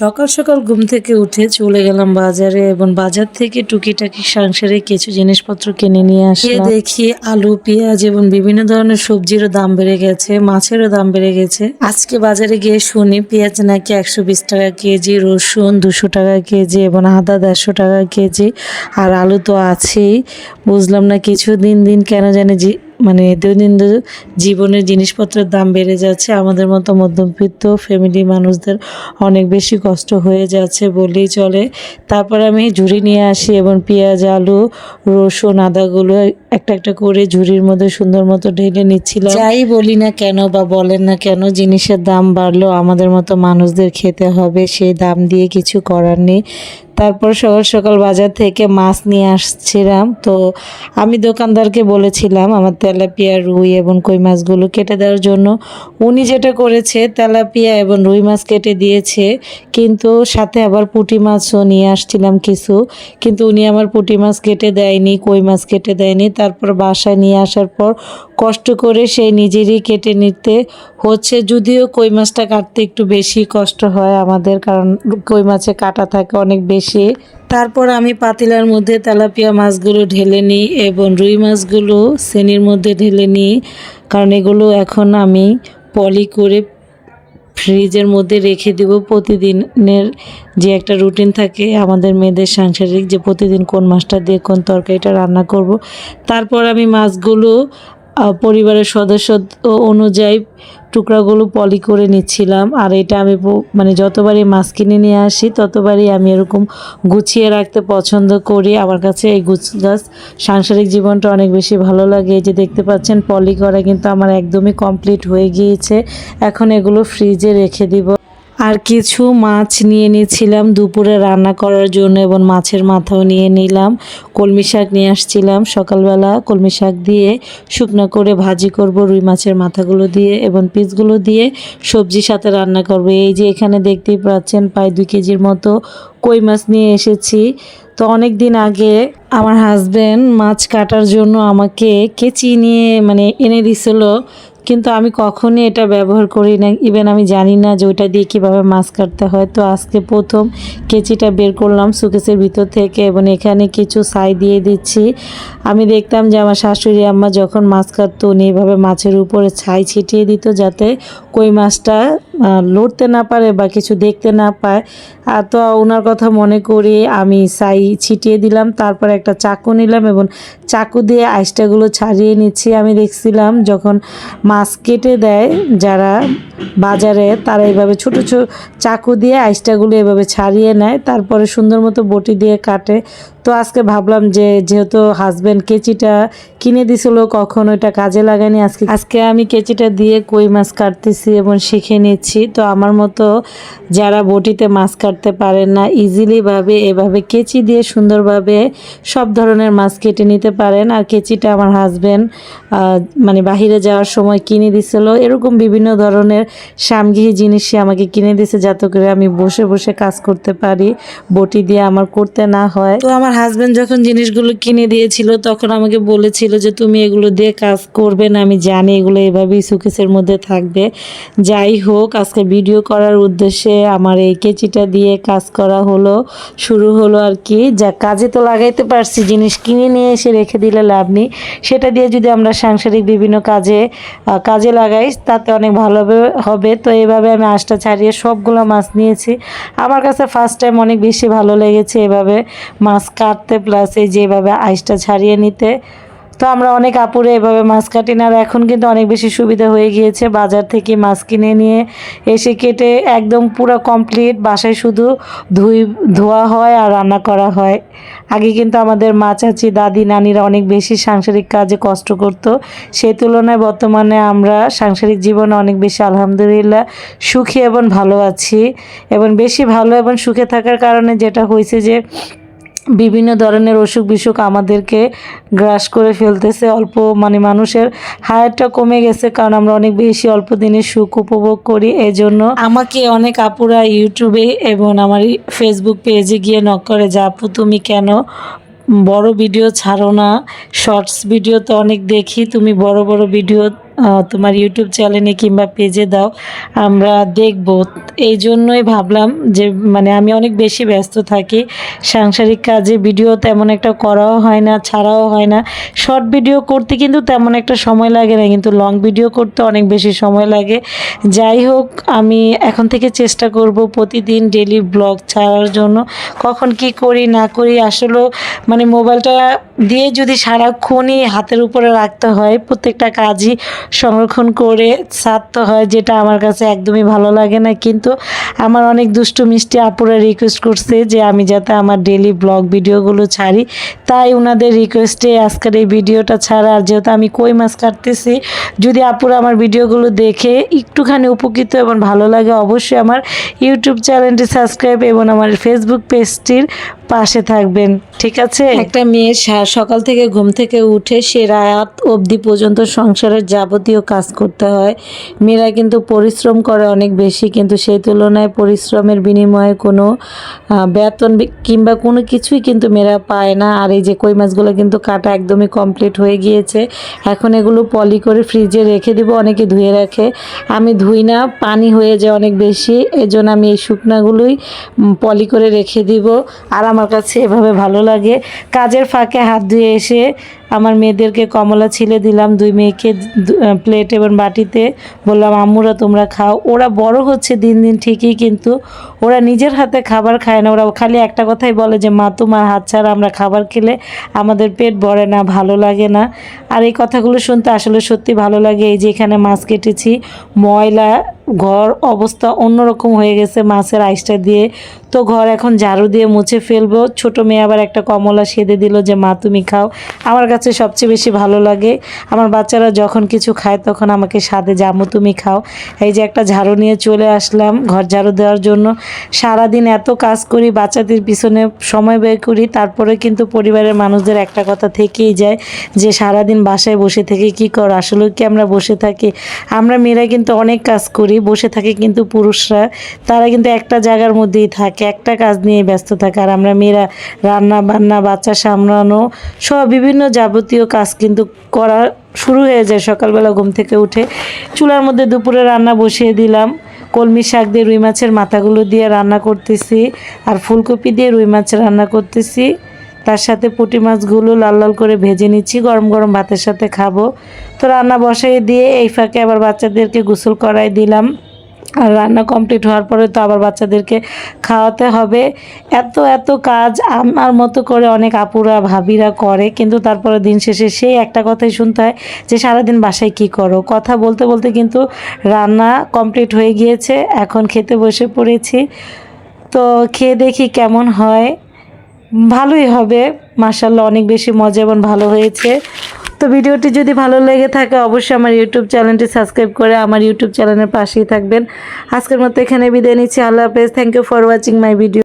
সকাল সকাল ঘুম থেকে উঠে চলে গেলাম বাজারে এবং বাজার থেকে টুকিটাকি সংসারে কিছু জিনিসপত্র কিনে নিয়ে আসলাম। দেখি আলু পেঁয়াজ এবং বিভিন্ন ধরনের সবজিরও দাম বেড়ে গেছে মাছেরও দাম বেড়ে গেছে। আজকে বাজারে গিয়ে শুনি পেঁয়াজ নাকি একশো বিশ টাকা কেজি রসুন দুশো টাকা কেজি এবং আদা দেড়শো টাকা কেজি আর আলু তো আছেই। বুঝলাম না কিছু দিন দিন কেন জানি মানে দৈনন্দিন জীবনের জিনিসপত্রের দাম বেড়ে যাচ্ছে। আমাদের মতো মধ্যবিত্ত ফ্যামিলি মানুষদের অনেক বেশি কষ্ট হয়ে যাচ্ছে বলেই চলে। তারপর আমি ঝুড়ি নিয়ে আসি এবং পেঁয়াজ, আলু, রসুন, আদাগুলো একটা একটা করে ঝুড়ির মধ্যে সুন্দর মতো ঢেলে নিচ্ছিলাম। যাই বলি না কেন বা বলেন না কেন, জিনিসের দাম বাড়লো। আমাদের মতো মানুষদের খেতে হবে, সেই দাম দিয়ে কিছু করার নেই। তারপর সকাল সকাল বাজার থেকে মাছ নিয়ে আসছিলাম। তো আমি দোকানদারকে বলেছিলাম আমার তেলাপিয়া, রুই এবং কই মাছগুলো কেটে দেওয়ার জন্য। উনি যেটা করেছে, তেলাপিয়া এবং রুই মাছ কেটে দিয়েছে, কিন্তু সাথে আবার পুঁটি মাছও নিয়ে আসছিলাম কিছু। কিন্তু উনি আমার পুঁটি মাছ কেটে দেয়নি, কই মাছ কেটে দেয়নি। তারপর বাসায় নিয়ে আসার পর কষ্ট করে সেই নিজেরই কেটে নিতে হচ্ছে। যদিও কই মাছটা কাটতে একটু বেশি কষ্ট হয় আমাদের, কারণ কই মাছে কাটা থাকে অনেক বেশি। তারপর আমি পাতিলার মধ্যে তেলাপিয়া মাছগুলো ঢেলে নিই এবং রুই মাছগুলো শ্রেণির মধ্যে ঢেলে নিই। কারণ এগুলো এখন আমি পলি করে ফ্রিজের মধ্যে রেখে দেব। প্রতিদিনের যে একটা রুটিন থাকে, আমাদের মেয়েদের সাংসারিক যে প্রতিদিন কোন মাছটা দিয়ে কোন তরকারিটা রান্না করব, তারপর আমি মাছগুলো পরিবারের সদস্য অনুযায়ী টুকরাগুলো পলি করে নিচ্ছিলাম। আর এটা আমি মানে যতবারই মাছ কিনে নিয়ে আসি, ততবারই আমি এরকম গুছিয়ে রাখতে পছন্দ করি। আমার কাছে এই গুছ গাছ সাংসারিক জীবনটা অনেক বেশি ভালো লাগে। যে দেখতে পাচ্ছেন, পলি করা কিন্তু আমার একদমই কমপ্লিট হয়ে গিয়েছে। এখন এগুলো ফ্রিজে রেখে দিব। আর কিছু মাছ নিয়ে নিয়েছিলাম দুপুরে রান্না করার জন্য এবং মাছের মাথাও নিয়ে নিলাম। কলমি শাক নিয়ে আসছিলাম সকালবেলা। কলমি শাক দিয়ে শুকনো করে ভাজি করব, রুই মাছের মাথাগুলো দিয়ে এবং পিসগুলো দিয়ে সবজির সাথে রান্না করব। এই যে এখানে দেখতেই পাচ্ছেন প্রায় দুই কেজির মতো কই মাছ নিয়ে এসেছি। তো অনেক দিন আগে আমার হাজবেন্ড মাছ কাটার জন্য আমাকে কেচি নিয়ে মানে এনে দিছিল। কিন্তু আমি কখনই এটা ব্যবহার করি না ইভেন আমি জানি না যে ওইটা দিয়ে কীভাবে মাছ কাটতে হয়। তো আজকে প্রথম কেচিটা বের করলাম সুকেসের ভিতর থেকে এবং এখানে কিছু ছাই দিয়ে দিচ্ছি। আমি দেখতাম যে আমার শাশুড়ি আম্মা যখন মাছ কাটতো, উনি এভাবে মাছের উপরে ছাই ছিটিয়ে দিত যাতে কই মাছটা লড়তে না পারে বা কিছু দেখতে না পায়। আর তো ওনার কথা মনে করি আমি ছাই ছিটিয়ে দিলাম, তারপর একটা চাকু নিলাম এবং চাকু দিয়ে আইসটাগুলো ছাড়িয়ে নিচ্ছি। আমি দেখছিলাম যখন মাছ কেটে দেয়, যারা বাজারে তারা এইভাবে ছোট ছোট চাকু দিয়ে আইসটাগুলো এভাবে ছাড়িয়ে নেয়, তারপরে সুন্দর মতো বটি দিয়ে কাটে। তো আজকে ভাবলাম যে, যেহেতু হাজব্যান্ড কেচিটা কিনে দিছিল, কখন ওইটা কাজে লাগায়নি। আজকে আজকে আমি কেচিটা দিয়ে কই মাছ কাটতেছি এবং শিখে নিচ্ছি। তো আমার মতো যারা বটিতে মাছ কাটতে পারেন না ইজিলিভাবে এভাবে কেচি দিয়ে সুন্দরভাবে সব ধরনের মাছ কেটে নিতে পারেন। আর কেচিটা আমার হাজব্যান্ড মানে বাহিরে যাওয়ার সময় কিনে দিছিল। এরকম বিভিন্ন ধরনের সামগ্রী জিনিস সে আমাকে কিনে দিয়েছে যাতে করে আমি বসে বসে কাজ করতে পারি, বটি দিয়ে আমার করতে না হয়। তো আমার হাজব্যান্ড যখন জিনিসগুলো কিনে দিয়েছিল, তখন আমাকে বলেছিল যে, তুমি এগুলো দিয়ে কাজ করবে না, আমি জানি এগুলো এভাবেই সুকেসের মধ্যে থাকবে। যাই হোক, আজকে ভিডিও করার উদ্দেশ্যে আমার এই কেচিটা দিয়ে কাজ করা হলো, শুরু হলো আর কি। যা কাজে তো লাগাইতে পারছি, জিনিস কিনে নিয়ে এসে রেখে দিলে লাভ নেই। সেটা দিয়ে যদি আমরা সাংসারিক বিভিন্ন কাজে কাজে লাগাইস, তাতে অনেক ভালো হবে- তো এইভাবে আমি আঁশটা ছাড়িয়ে সবগুলো মাছ নিয়েছি। আমার কাছে ফার্স্ট টাইম অনেক বেশি ভালো লেগেছে এভাবে মাছ কাটতে প্লাস এই যেভাবে আইসটা ছাড়িয়ে নিতে। তো আমরা অনেক আপুরে এভাবে মাছ কাটি না, আর এখন কিন্তু অনেক বেশি সুবিধা হয়ে গিয়েছে বাজার থেকে মাছ কিনে নিয়ে। এসে কেটে একদম পুরো কমপ্লিট বাসায় শুধু ধুই, ধোয়া হয় আর রান্না করা হয়। আগে কিন্তু আমাদের মা, চাচি, দাদি, নানিরা অনেক বেশি সাংসারিক কাজে কষ্ট করত। সেই তুলনায় বর্তমানে আমরা সাংসারিক জীবনে অনেক বেশি আলহামদুলিল্লাহ সুখী এবং ভালো আছি। এবং বেশি ভালো এবং সুখে থাকার কারণে যেটা হয়েছে যে বিভিন্ন ধরনের অসুখ বিসুখ আমাদেরকে গ্রাস করে ফেলতেছে। অল্প মানে মানুষের হায়ারটা কমে গেছে কারণ আমরা অনেক বেশি অল্প দিনের সুখ উপভোগ করি। এজন্য আমাকে অনেক আপুরা ইউটিউবে এবং আমার ফেসবুক পেজে গিয়ে নক করে যে, আপু, তুমি কেন বড় ভিডিও ছাড়ো না? শর্টস ভিডিও তো অনেক দেখি, তুমি বড় বড় ভিডিও তোমার ইউটিউব চ্যানেলে কিংবা পেজে দাও, আমরা দেখব। এই জন্যই ভাবলাম যে মানে আমি অনেক বেশি ব্যস্ত থাকি। সাংসারিক কাজে ভিডিও তেমন একটা করাও হয় না, ছাড়াও হয় না। শর্ট ভিডিও করতে কিন্তু তেমন একটা সময় লাগে না, কিন্তু লং ভিডিও করতে অনেক বেশি সময় লাগে। যাই হোক, আমি এখন থেকে চেষ্টা করব প্রতিদিন ডেলি ব্লগ ছাড়ার জন্য। কখন কি করি, না করি, আসলেও মানে মোবাইলটা দিয়ে যদি সারাক্ষণই হাতের উপরে রাখতে হয়, প্রত্যেকটা কাজই সংরক্ষণ করে ছাড়তে হয়, যেটা আমার কাছে একদমই ভালো লাগে না। কিন্তু আমার অনেক দুষ্টু মিষ্টি আপুরা রিকোয়েস্ট করছে যে আমি যাতে আমার ডেলি ব্লগ ভিডিওগুলো ছাড়ি। তাই ওনাদের রিকোয়েস্টে আজকের এই ভিডিওটা ছাড়া, আর যেহেতু আমি কই মাছ কাটতেছি, যদি আপুরা আমার ভিডিওগুলো দেখে একটুখানি উপকৃত এবং ভালো লাগে, অবশ্যই আমার ইউটিউব চ্যানেলটি সাবস্ক্রাইব এবং আমার ফেসবুক পেজটির পাশে থাকবেন। ঠিক আছে? একটা মেয়ে সা- সকাল থেকে ঘুম থেকে উঠে সে রাত অবধি পর্যন্ত সংসারের যাবতীয় কাজ করতে হয়। মেয়েরা কিন্তু পরিশ্রম করে অনেক বেশি, কিন্তু সেই তুলনায় পরিশ্রমের বিনিময়ে কোনো বেতন কিংবা কোনো কিছুই কিন্তু মেয়েরা পায় না। আর এই যে কই মাছগুলো কিন্তু কাটা একদমই কমপ্লিট হয়ে গিয়েছে। এখন এগুলো পলি করে ফ্রিজে রেখে দিব, অনেকে ধুয়ে রাখে। আমি ধুই না, পানি হয়ে যায় অনেক বেশি, এজন্য আমি এই শুকনাগুলোই পলি করে রেখে দিব। আর আমার কাছে এভাবে ভালো লাগে। কাজের ফাঁকে হাত ধুয়ে এসে আমার মেয়েদেরকে কমলা ছিলে দিলাম, দুই মেয়েকে প্লেট এবং বাটিতে বললাম, আম্মুরা, তোমরা খাও। ওরা বড় হচ্ছে দিন দিন ঠিকই, কিন্তু ওরা নিজের হাতে খাবার খায় না। ওরা খালি একটা কথাই বলে যে, মা, তোমার হাত ছাড়া আমরা খাবার খেলে আমাদের পেট ভরে না, ভালো লাগে না। আর এই কথাগুলো শুনতে আসলে সত্যি ভালো লাগে। এই যে এখানে মাছ কেটেছি, ময়লা, ঘর অবস্থা অন্যরকম হয়ে গেছে মাছের আইসটা দিয়ে। তো ঘর এখন ঝাড়ু দিয়ে মুছে ফেলব। ছোট মেয়ে আবার একটা কমলা সেদে দিল যে, মা, তুমি খাও। আমার কাছে সবচেয়ে বেশি ভালো লাগে। আমার বাচ্চারা যখন কিছু খায় তখন আমাকে সাথে জামু তুমি খাও। এই যে একটা ঝাড়ু নিয়ে চলে আসলাম ঘর ঝাড়ু দেওয়ার জন্য। সারাদিন এত কাজ করি, বাচ্চাদের পিছনে সময় ব্যয় করি, তারপরে কিন্তু পরিবারের মানুষদের একটা কথা থেকেই যায় যে সারাদিন বাসায় বসে থেকে কি কর? আসলে কি আমরা বসে থাকি? আমরা মেয়েরা কিন্তু অনেক কাজ করি, বসে থাকি কিন্তু পুরুষরা। তারা কিন্তু একটা জায়গার মধ্যেই থাকে, একটা কাজ নিয়ে ব্যস্ত থাকে। আর আমরা মেয়েরা রান্না বান্না বাচ্চা সামলানো, সব বিভিন্ন যাবতীয় কাজ কিন্তু করা শুরু হয়ে যায় সকালবেলা ঘুম থেকে উঠে। চুলার মধ্যে দুপুরে রান্না বসিয়ে দিলাম। কলমি শাক দিয়ে রুই মাছের মাথাগুলো দিয়ে রান্না করতেছি আর ফুলকপি দিয়ে রুই মাছ রান্না করতেছি। তার সাথে পুঁটি মাছগুলো লাল লাল করে ভেজে নিচ্ছি, গরম গরম ভাতের সাথে খাব। তো রান্না বসাই দিয়ে এই ফাঁকে আবার বাচ্চাদেরকে গোসল করাই দিলাম। আর রান্না কমপ্লিট হওয়ার পরে তো আবার বাচ্চাদেরকে খাওয়াতে হবে। এত এত কাজ আমার মতো করে অনেক আপুরা, ভাবিরা করে, কিন্তু তারপরে দিন শেষে সেই একটা কথাই শুনতে হয় যে, সারাদিন বাসায় কি করো? কথা বলতে বলতে কিন্তু রান্না কমপ্লিট হয়ে গিয়েছে। এখন খেতে বসে পড়েছি। তো খেয়ে দেখি কেমন হয়। ভালোই হবে। মাসাল্লাহ অনেক বেশি মজা এবং ভালো হয়েছে। তো ভিডিওটি যদি ভালো লেগে থাকে, অবশ্যই আমার ইউটিউব চ্যানেলটি সাবস্ক্রাইব করে আমার ইউটিউব চ্যানেলের পাশেই থাকবেন। আজকের মতো এখানে বিদায় নিচ্ছি। আল্লাহ হাফেজ। Thank you for watching my video